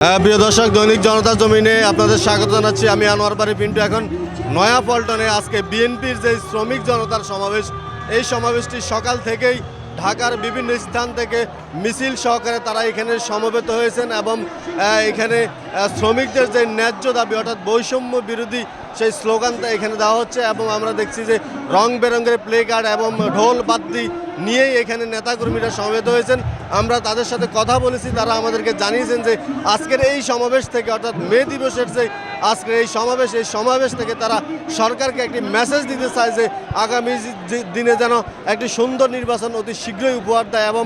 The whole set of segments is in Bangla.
হ্যাঁ, প্রিয় দর্শক দৈনিক জনতা জমিনে আপনাদের স্বাগত জানাচ্ছি। আমি আনোয়ার বাড়ি পিন্টু। এখন নয়া পল্টনে আজকে বিএনপির যে শ্রমিক জনতার সমাবেশ এই সমাবেশটি সকাল থেকেই ঢাকার বিভিন্ন স্থান থেকে মিছিল সহকারে তারা এখানে সমবেত হয়েছেন এবং এখানে শ্রমিকদের যে ন্যায্য দাবি, অর্থাৎ বৈষম্য বিরোধী সেই স্লোগানটা এখানে দেওয়া হচ্ছে এবং আমরা দেখছি যে রং বেরঙের প্লে কার্ড এবং ঢোল বাদ্যি নিয়েই এখানে নেতাকর্মীরা সমবেত হয়েছেন। আমরা তাদের সাথে কথা বলেছি, তারা আমাদেরকে জানিয়েছেন যে আজকের এই সমাবেশ থেকে, অর্থাৎ মে দিবসের যে আজকের এই সমাবেশ এই সমাবেশ থেকে তারা সরকারকে একটি মেসেজ দিতে চায় যে আগামী দিনে যেন একটি সুন্দর নির্বাচন অতি শীঘ্রই উপহার দেয় এবং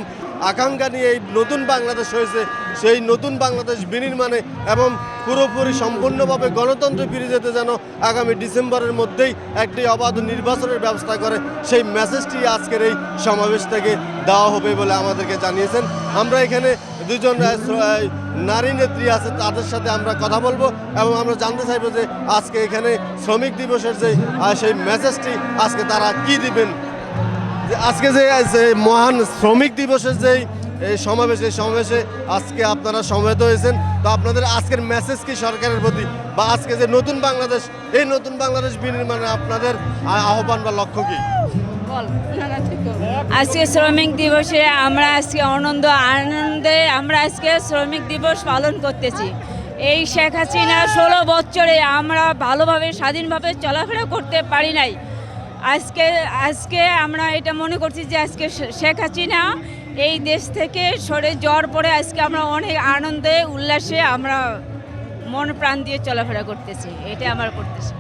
আকাঙ্ক্ষা নিয়ে এই নতুন বাংলাদেশ হয়েছে, সেই নতুন বাংলাদেশ বিনির্মাণে এবং পুরোপুরি সম্পূর্ণভাবে গণতন্ত্র ফিরে যেতে যেন আগামী ডিসেম্বরের মধ্যেই একটি অবাধ নির্বাচনের ব্যবস্থা করে, সেই মেসেজটি আজকের এই সমাবেশ থেকে দেওয়া হবে বলে আমাদেরকে জানিয়েছেন। আমরা এখানে দুজন নারী নেত্রী আছে, তাদের সাথে আমরা কথা বলব এবং আমরা জানতে চাইব যে আজকে এখানে শ্রমিক দিবসের যে সেই মেসেজটি আজকে তারা কি দিবেন। আজকে যে মহান শ্রমিক দিবসের যে এই সমাবেশ সমাবেশে আজকে আপনারা সমবেত হয়েছেন। তো আপনাদের আজকের মেসেজ কি সরকারের প্রতি? বা আজকে যে নতুন বাংলাদেশ, এই নতুন বাংলাদেশ বিনির্মাণে আপনাদের আহ্বান বা লক্ষ্য কি? আজকে শ্রমিক দিবসে আমরা আজকে আনন্দ আনন্দে আমরা আজকে শ্রমিক দিবস পালন করতেছি। এই শেখ হাসিনা ষোলো বছরে আমরা ভালোভাবে, স্বাধীনভাবে চলাফেরা করতে পারি নাই। আজকে আজকে আমরা এটা মনে করছি যে আজকে শেখ হাসিনা এই দেশ থেকে সরে জ্বর পরে আজকে আমরা অনেক আনন্দে, উল্লাসে আমরা মন প্রাণ দিয়ে চলাফেরা করতেছি। এটা আমার করতেছি